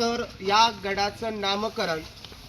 तर या गडाचं नामकरण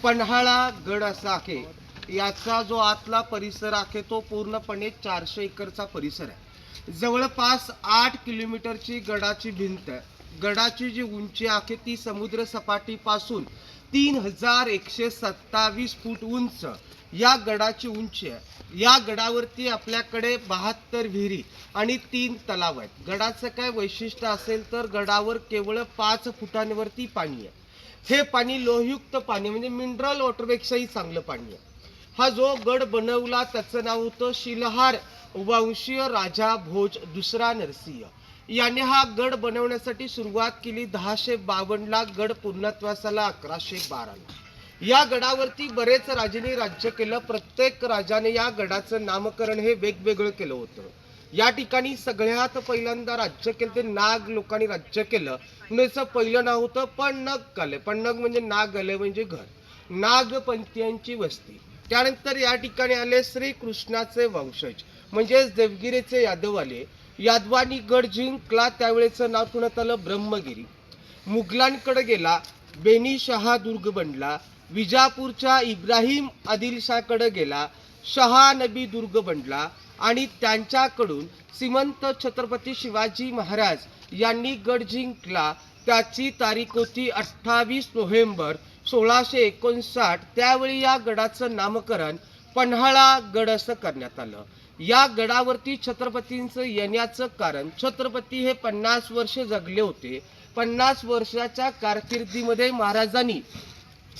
पन्हाळा गड असं आहे. याचा जो आतला परिसर आहे तो पूर्णपणे चारशे एकरचा परिसर आहे. जवळपास आठ किलोमीटरची गडाची भिंत आहे. गडाची जी उंची आहे ती समुद्र सपाटीपासून तीन हजार एकशे सत्तावीस फूट उंच या गडाची उंची आहे. या गडावरती आपल्याकडे बहात्तर विहिरी आणि तीन तलाव आहेत. गडाचं काय वैशिष्ट्य असेल तर गडावर केवळ पाच फुटांवरती पाणी आहे. हे पाणी लोहयुक्त पाणी म्हणजे मिनरल वॉटरपेक्षाही चांगलं पाणी आहे. हा जो गड बनवला त्याचं नाव होतं शिलहार वंशीय राजा भोज दुसरा नरसिंह. याने हा गड बनवण्यासाठी सुरुवात केली दहाशे बावन्नला गड पूर्णत्वासाला अकराशे बाराला. या गडावरती बरेच राजांनी राज्य केलं. प्रत्येक राजाने या गडाचं नामकरण हे वेगवेगळं केलं होतं. या ठिकाणी सगळ्यात पहिल्यांदा राज्य केलं ते नाग लोकांनी राज्य केलं. याचं पहिलं नाव होतं पण्णग कले. पण्णग म्हणजे नाग आले म्हणजे घर. नागपंथीयांची वस्ती. त्यानंतर या ठिकाणी आले श्री कृष्णाचे वंशज. म्हणजेच देवगिरीचे यादव आले. यादवानी गड जिंकला त्यावेळेचं नाव ठेवण्यात आलं ब्रह्मगिरी. मुघलांकडे गेला बेनी शहा दुर्ग बनला विजापूरच्या इब्राहिम आदिलशाकडे गेला शहा नबी दुर्ग बनला आणि त्यांच्याकडून श्रीमंत छत्रपती शिवाजी महाराज यांनी गड जिंकला. त्याची तारीख होती अठ्ठावीस नोव्हेंबर सोळाशे एकोणसाठ. त्यावेळी या गडाचं नामकरण पन्हाळा गड असं करण्यात आलं. या गडावरती छत्रपतींचं येण्याचं कारण छत्रपती हे पन्नास वर्ष जगले होते. पन्नास वर्षाच्या कारकिर्दीमध्ये महाराजांनी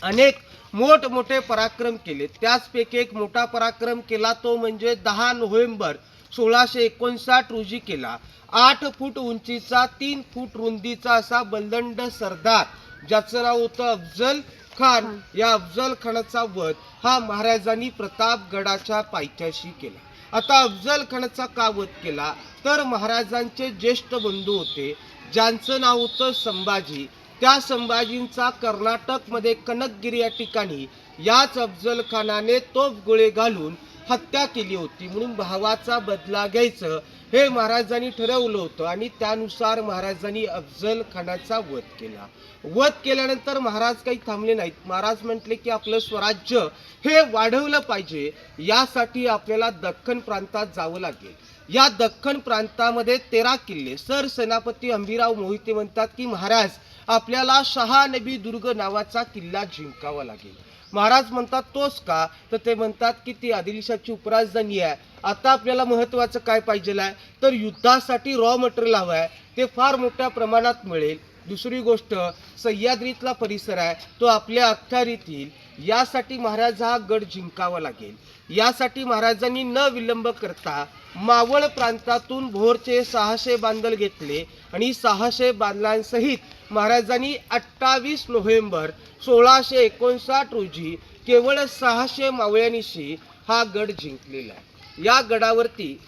अनेक मोठमोठे पराक्रम केले. त्याचपैकी एक मोठा पराक्रम केला तो म्हणजे दहा नोव्हेंबर सोळाशे एकोणसाठ रोजी केला. आठ फूट उंचीचा तीन फूट रुंदीचा असा बलदंड सरदार ज्याचं नाव होतं अफजल खान या अफजल खानाचा वध हा महाराजांनी प्रतापगडाच्या पायथ्याशी केला. आता अफजल खानाचा का वध केला? तर महाराजांचे ज्येष्ठ बंधू होते ज्यांचं नाव होतं संभाजी. त्या संभाजींचा कर्नाटकमध्ये कनकगिरी या ठिकाणी याच अफजल खानाने तोफ गोळे घालून हत्या केली होती म्हणून भावाचा बदला घ्यायचं हे महाराजांनी ठरवलं होतं आणि त्यानुसार महाराजांनी अफजल खानाचा वध केला. वध केल्यानंतर महाराज काही थांबले नाहीत. महाराज म्हटले की आपलं स्वराज्य हे वाढवलं पाहिजे. यासाठी आपल्याला दख्खन प्रांतात जावं लागेल. या दख्खन प्रांतामध्ये तेरा किल्ले. सर सेनापती अंबिराव मोहिते म्हणतात की महाराज आपल्याला शहा नबी दुर्ग नावाचा किल्ला जिंकावा लागेल. महाराज म्हणतात तोच का? तर ते म्हणतात की ती आदिलशाची उपराजधानी आहे. आता आपल्याला महत्वाचं काय पाहिजे आहे? तर युद्धासाठी रॉ मटेरियल हवं आहे. ते फार मोठ्या प्रमाणात मिळेल. दुसरी गोष्ट सह्याद्रीतला परिसर आहे. तो आपल्या अखत्यारीत यासाठी महाराज हा गड जिंकावा लागेल. यासाठी महाराजांनी न विलंब करता मावळ प्रांतातून भोरचे सहाशे बांधल घेतले आणि सहाशे बांधलांसहित महाराजांनी अठ्ठावीस नोव्हेंबर सोळाशे एकोणसाठ रोजी केवळ सहाशे मावळ्यांशी हा गड जिंकलेला आहे. या गडावरती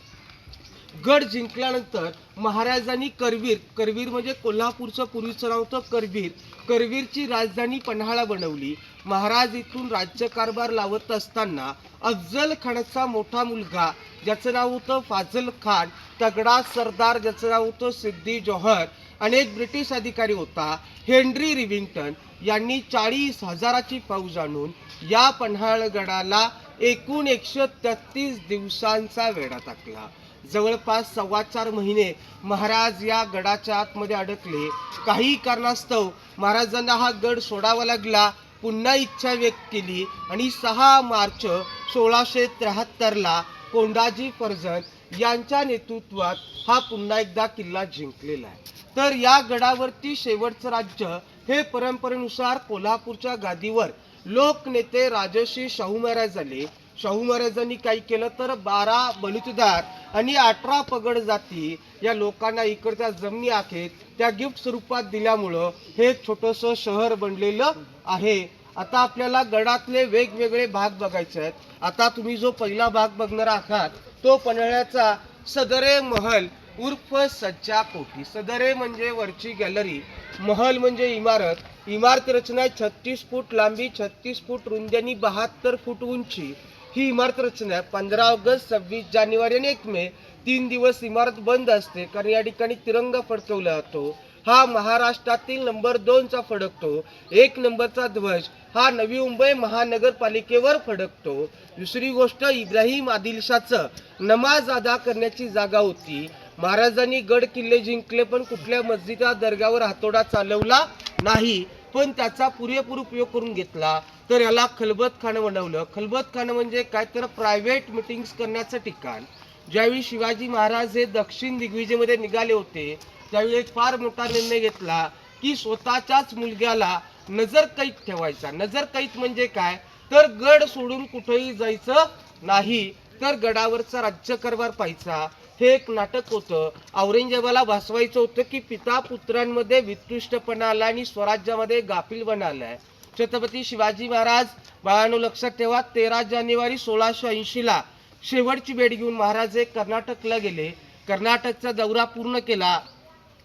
गड जिंकल्यानंतर महाराजांनी करवीर करवीर म्हणजे कोल्हापूरचं पूर्वीचं नाव होतं करवीर. करवीरची राजधानी पन्हाळा बनवली. महाराज इथून राज्यकारभार लावत असताना अफजल खानाचा मोठा मुलगा ज्याचं नाव होतं फाजल खान तगडा सरदार ज्याचं नाव होतं सिद्धी जौहर आणि एक ब्रिटिश अधिकारी होता. हेनरी रिव्हिंग्टन यांनी चाळीस हजाराची फौज आणून या पन्हाळगडाला एकूण एकशे तेहतीस दिवसांचा वेढा टाकला. जवळपास सव्वा चार महिने महाराज या गडाच्या आतमध्ये अडकले. काही कारणास्तव महाराजांना हा गड सोडावा लागला. पुन्हा इच्छा व्यक्त केली आणि सहा मार्च सोळाशे त्र्याहत्तरला कोंडाजी फर्जंद यांच्या नेतृत्वात हा पुन्हा एकदा किल्ला जिंकलेला आहे. तर या गडावरती शेवटचं राज्य हे परंपरेनुसार कोल्हापूरच्या गादीवर लोकनेते राजर्षी शाहू महाराज झाले शाहू महाराजांनी काही केलं तर बारा बलुतेदार आणि अठरा पगड जाती या लोकांना इकडच्या जमिनी आहेत त्या गिफ्ट स्वरूपात दिल्यामुळं हे एक छोटंसं शहर बनलेलं आहे. आता आपल्याला गडातले वेगवेगळे भाग बघायचे आहेत. आता तुम्ही जो पहिला भाग बघणार आहात तो पन्हाळ्याचा सदरे महल उर्फ सज्जा कोठी. सदरे म्हणजे वरची गॅलरी महल म्हणजे इमारत. इमारत रचना छत्तीस फूट लांबी छत्तीस फूट रुंदी आणि बहात्तर फूट उंची. ही इमारत रचना आहे. पंधरा ऑगस्ट सव्वीस जानेवारी आणि एक मे तीन दिवस इमारत बंद असते. कारण या ठिकाणी तिरंगा फडकवला जातो. हा महाराष्ट्रातील नंबर दोनचा फडकतो. एक नंबरचा ध्वज हा नवी मुंबई महानगरपालिकेवर फडकतो. दुसरी गोष्ट इब्राहिम आदिलशाचं नमाज अदा करण्याची जागा होती. महाराजांनी गड किल्ले जिंकले पण कुठल्या मस्जिदा दर्ग्यावर हातोडा चालवला नाही. पण त्याचा पुरेपूर उपयोग करून घेतला. तर याला खलबतखानं बनवलं खलबतखानं म्हणजे काय? तर प्रायव्हेट मिटिंग्स करण्याचं ठिकाण. ज्यावेळी शिवाजी महाराज हे दक्षिण दिग्विजयमध्ये निघाले होते त्यावेळी एक फार मोठा निर्णय घेतला की स्वतःच्याच मुलग्याला नजर कैद ठेवायचा. नजर कैद म्हणजे काय? तर गड सोडून कुठेही जायचं नाही तर गडावरचा राज्यकारभार पाहायचा. हे एक नाटक होतं. औरंगजेबाला भासवायचं होतं की पिता पुत्रांमध्ये वित्तुष्टपणा आला आणि स्वराज्यामध्ये गाफीलपणा आलाय छत्रपती शिवाजी महाराज बाळानो लक्षात ठेवा तेरा जानेवारी सोळाशे ऐंशीला शेवटची भेट घेऊन महाराज हे कर्नाटकला गेले. कर्नाटकचा दौरा पूर्ण केला.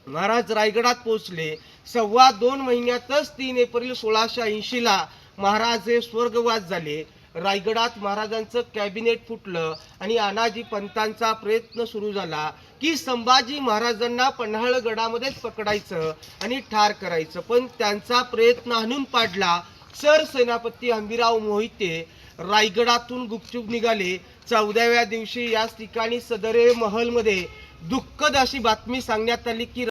महाराज रायगडात पोहोचले. सव्वा दोन महिन्यातच तीन एप्रिल सोळाशे ऐंशीला महाराज हे स्वर्गवास झाले. रायगडात महाराजांचं कॅबिनेट फुटलं आणि अनाजी पंतांचा प्रयत्न सुरू झाला. की संभाजी महाराजांना पन्हाळगडामध्येच पकडायचं आणि ठार करायचं. पण त्यांचा प्रयत्न हाणून पाडला सर सेनापती हंबीराव मोहिते. रायगडातून गुपचूप निघाले. चौदाव्या दिवशी याच ठिकाणी सदरे महलमध्ये दुःखद अशी बातमी सांगण्यात आली की